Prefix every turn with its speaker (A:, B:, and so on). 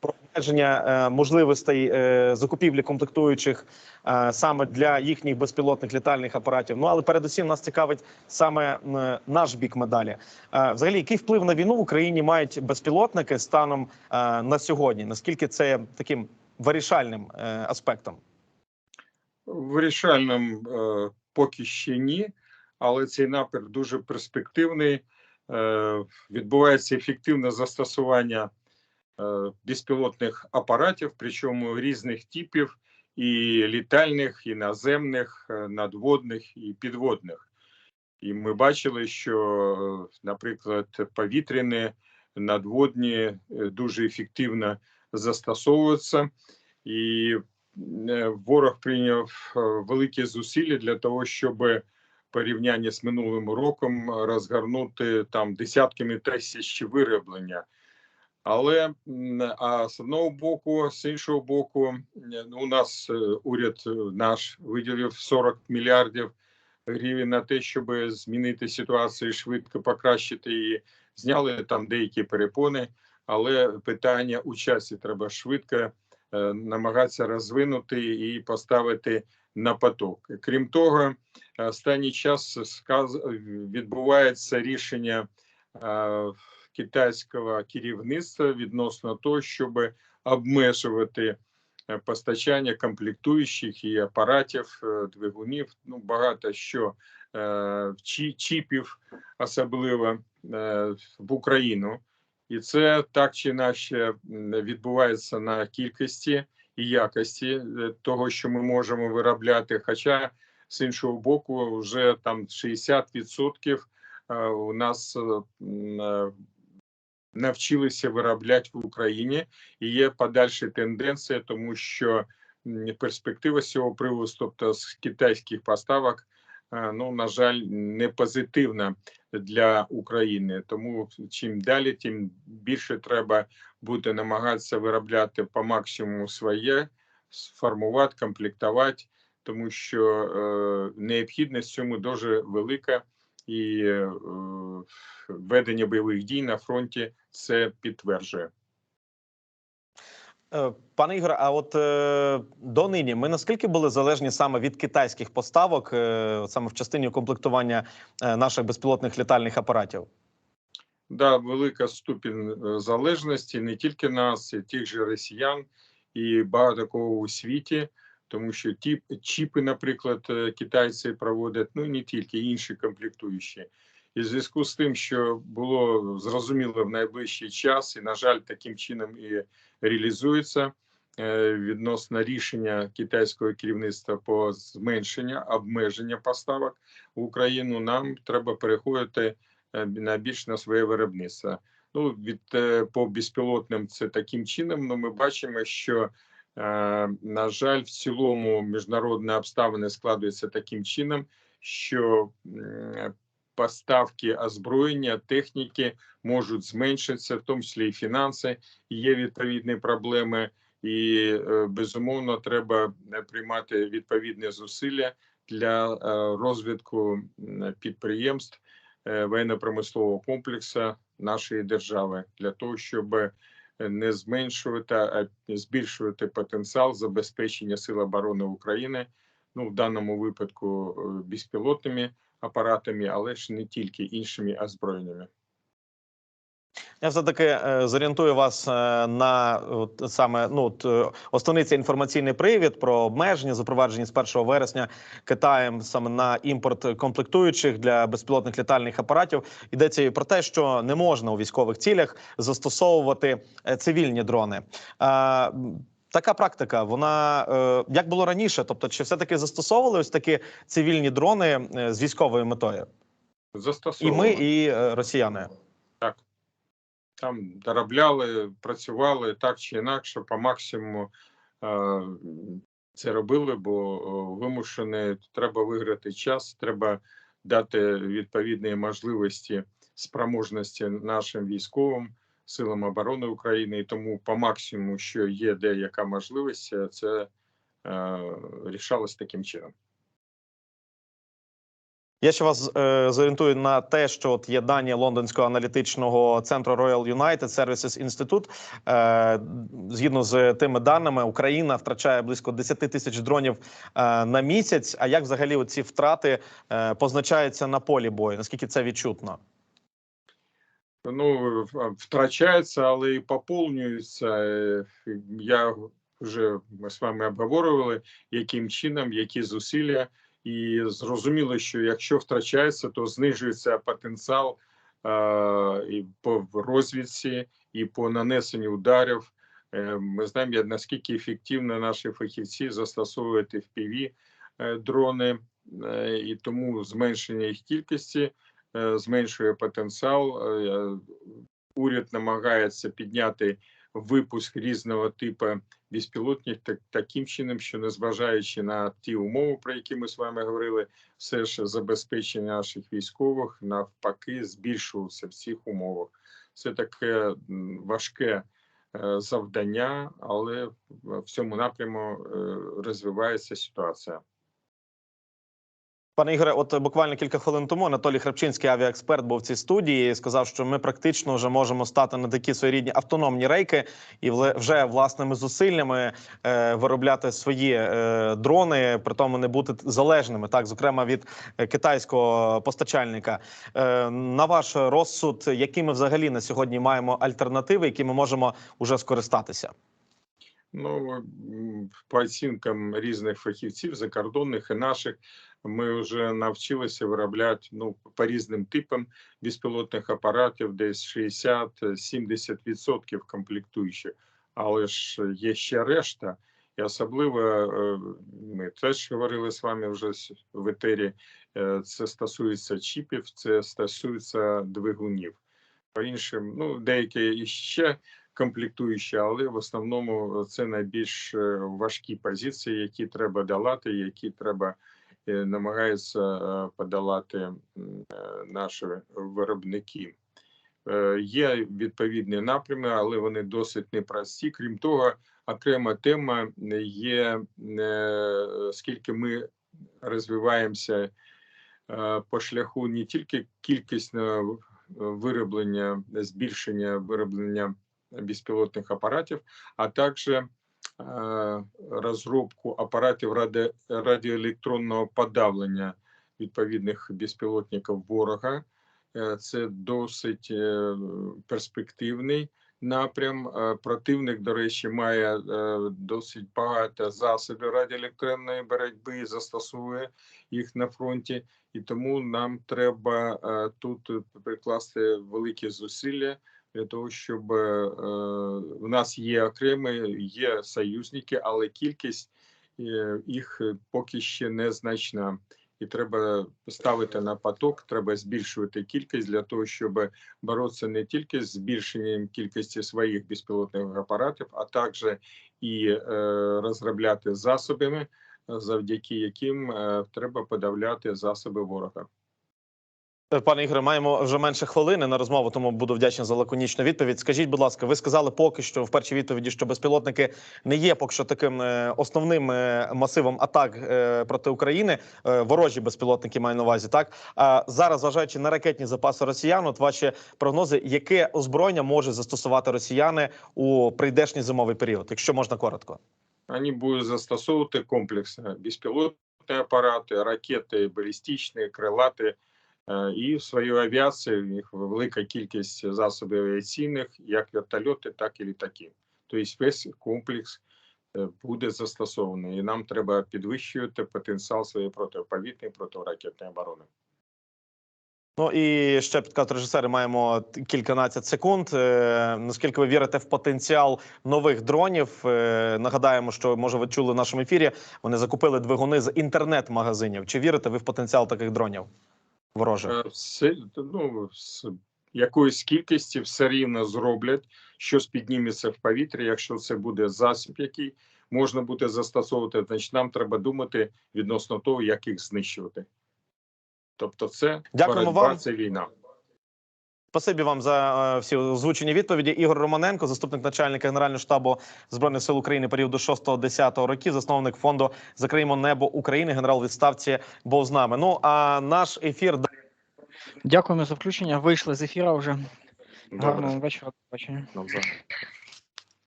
A: про обмеження е, можливостей е, закупівлі комплектуючих е, саме для їхніх безпілотних літальних апаратів. Ну але передусім нас цікавить саме наш бік медалі. Взагалі, який вплив на війну в Україні мають безпілотники станом на сьогодні? Наскільки це таким вирішальним аспектом?
B: Вирішальним поки ще ні, але цей напрям дуже перспективний. Відбувається ефективне застосування безпілотних апаратів, причому різних типів, і літальних, і наземних, е, надводних і підводних. І ми бачили, що, е, наприклад, повітряні, надводні дуже ефективно застосовуються. І е, ворог прийняв е, великі зусилля для того, щоб порівняння з минулим роком розгорнути там десятками тисяч вироблення. Але а з одного боку, з іншого боку, у нас е, уряд е, наш виділив 40 мільярдів гривень на те, щоб змінити ситуацію, швидко покращити її. Зняли там деякі перепони, але питання у часі треба швидко е, намагатися розвинути і поставити на поток. Крім того, останній час відбувається рішення китайського керівництва відносно того, щоб обмежувати е, постачання комплектуючих і апаратів, е, двигунів. Ну багато що е, чі- чіпів, особливо в Україну. І це так чи інакше відбувається на кількості і якості того, що ми можемо виробляти. Хоча з іншого боку, вже там 60% е, у нас навчилися виробляти в Україні, і є подальша тенденція, тому що перспектива цього приводу, тобто з китайських поставок, е, ну на жаль, не позитивна для України. Тому чим далі, тим більше треба буде намагатися виробляти по максимуму своє, сформувати, комплектувати, тому що е, необхідність цьому дуже велика, і е, ведення бойових дій на фронті це підтверджує.
A: Е, Пане Ігоре, а от е, донині ми наскільки були залежні саме від китайських поставок, е, саме в частині комплектування е, наших безпілотних літальних апаратів?
B: Да, велика ступінь залежності не тільки нас, і тих же росіян, і багато кого у світі, тому що ті чіпи, наприклад, е, китайці проводять, ну і не тільки інші комплектуючі. І в зв'язку з тим, що було зрозуміло в найближчий час, і на жаль, таким чином і реалізується е, відносно рішення китайського керівництва по зменшення обмеження поставок в Україну. Нам треба переходити е, на більш на своє виробництво. Ну від по безпілотним це таким чином. Ну ми бачимо, що на жаль, в цілому міжнародні обставини складуються таким чином, що поставки озброєння, техніки можуть зменшитися, в тому числі і фінанси. Є відповідні проблеми, і е, безумовно треба е, приймати відповідні зусилля для е, розвитку підприємств е, воєнно-промислового комплексу нашої держави для того, щоб е, не зменшувати, а збільшувати потенціал забезпечення Сил оборони України. Ну в даному випадку е, безпілотними апаратами, але ж не тільки іншими озброєннями.
A: Я все таки е, зорієнтую вас е, на от, саме ну от, е, основний цей інформаційний привід про обмеження, запроваджені з 1 вересня Китаєм саме на імпорт комплектуючих для безпілотних літальних апаратів. Йдеться і про те, що не можна у військових цілях застосовувати цивільні дрони. Така практика, вона е, як було раніше? Тобто, чи все таки застосовували ось такі цивільні дрони з військовою метою? І ми, і росіяни.
B: Там доробляли, працювали так чи інакше, по максимуму е, це робили, бо вимушені треба виграти час, треба дати відповідні можливості, спроможності нашим військовим силам оборони України. І тому по максимуму, що є деяка можливість, це е, рішалось таким чином.
A: Я ще вас е, зорієнтую на те, що от є дані лондонського аналітичного центру Royal United Services Institute. Е, згідно з тими даними, Україна втрачає близько 10 тисяч дронів е, на місяць. А як взагалі ці втрати е, позначаються на полі бою? Наскільки це відчутно?
B: Ну, втрачається, але і поповнюється. Е, Я вже ми з вами обговорювали, яким чином, які зусилля, і зрозуміло, що якщо втрачається, то знижується потенціал е, і по розвідці, і по нанесенню ударів. Е, Ми знаємо, наскільки ефективно наші фахівці застосовують FPV е, дрони, е, і тому зменшення їх кількості е, зменшує потенціал. Е, Уряд намагається підняти випуск різного типу безпілотних так, таким чином, що незважаючи на ті умови, про які ми з вами говорили, все ж забезпечення наших військових навпаки збільшувався в цих умовах. Це таке важке е, завдання, але в цьому напряму е, розвивається ситуація.
A: Пане Ігоре, от буквально кілька хвилин тому Анатолій Храпчинський, авіаексперт, був в цій студії і сказав, що ми практично вже можемо стати на такі своєрідні автономні рейки і вже власними зусиллями е, виробляти свої е, дрони, при тому не бути залежними, так зокрема від е, китайського постачальника. Е, на ваш розсуд, які ми взагалі на сьогодні маємо альтернативи, які ми можемо уже скористатися?
B: Ну, по оцінкам різних фахівців, закордонних і наших, ми вже навчилися виробляти ну, по різним типам безпілотних апаратів, десь 60-70% комплектуючих. Але ж є ще решта, і особливо е, ми теж говорили з вами вже в етері. е, Це стосується чіпів, це стосується двигунів. По іншим, ну деякі іще комплектуючі, але в основному це найбільш е, важкі позиції, які треба долати, які треба е, намагаються е, подолати е, наші виробники. Е, Є відповідні напрями, але вони досить непрості. Крім того, окрема тема є, е, скільки ми розвиваємося е, по шляху не тільки кількісного вироблення, збільшення вироблення безпілотних апаратів, а також е, розробку апаратів ради, радіоелектронного подавлення відповідних безпілотників ворога. Е, Це досить е, перспективний напрям. Е, Противник, до речі, має досить багато засобів радіоелектронної боротьби застосовує їх на фронті, і тому нам треба тут прикласти великі зусилля для того, щоб е, в нас є окремі, є союзники, але кількість е, їх поки ще незначна. І треба ставити на поток, треба збільшувати кількість для того, щоб боротися не тільки з збільшенням кількості своїх безпілотних апаратів, а також і е, розробляти засобами, завдяки яким е, треба подавляти засоби ворога.
A: Е, Пане Ігоре, маємо вже менше хвилини на розмову, тому буду вдячний за лаконічну відповідь. Скажіть, будь ласка, ви сказали поки що в першій відповіді, що безпілотники не є поки що таким е, основним е, масивом атак проти України. Ворожі безпілотники маю на увазі. Так а зараз, зважаючи на ракетні запаси росіян, от ваші прогнози, яке озброєння може застосувати росіяни у прийдешній зимовий період, якщо можна коротко.
B: Вони будуть застосовувати комплексно безпілотні апарати, ракети, балістичні, крилати і в свою авіацію. У них велика кількість засобів авіаційних, як вертольоти, так і літаки. Тобто весь комплекс е, буде застосований, і нам треба підвищувати потенціал своєї протиповітряної протиракетної оборони.
A: Ну і ще підказ режисери маємо кільканадцять секунд. Е, наскільки ви вірите в потенціал нових дронів? Е, нагадаємо, що може ви чули в нашому ефірі. Вони закупили двигуни з інтернет-магазинів. Чи вірите ви в потенціал таких дронів ворожих?
B: Е, Все, ну, з якоїсь кількості все рівно зроблять, щось підніметься в повітря. Якщо це буде засіб, який можна буде застосовувати, значить нам треба думати відносно того, як їх знищувати. Тобто, це
A: Дякуємо
B: боротьба,
A: вам.
B: це війна.
A: Спасибі вам за е, всі озвучені відповіді. Ігор Романенко, заступник начальника Генерального штабу збройних сил України періоду 6-10 років, засновник фонду Закриємо небо України, генерал відставці був з нами. Ну а наш ефір
C: Дякуємо за включення. Вийшли з ефіра вже.
B: Добре.
C: Гарного вечора. До побачення.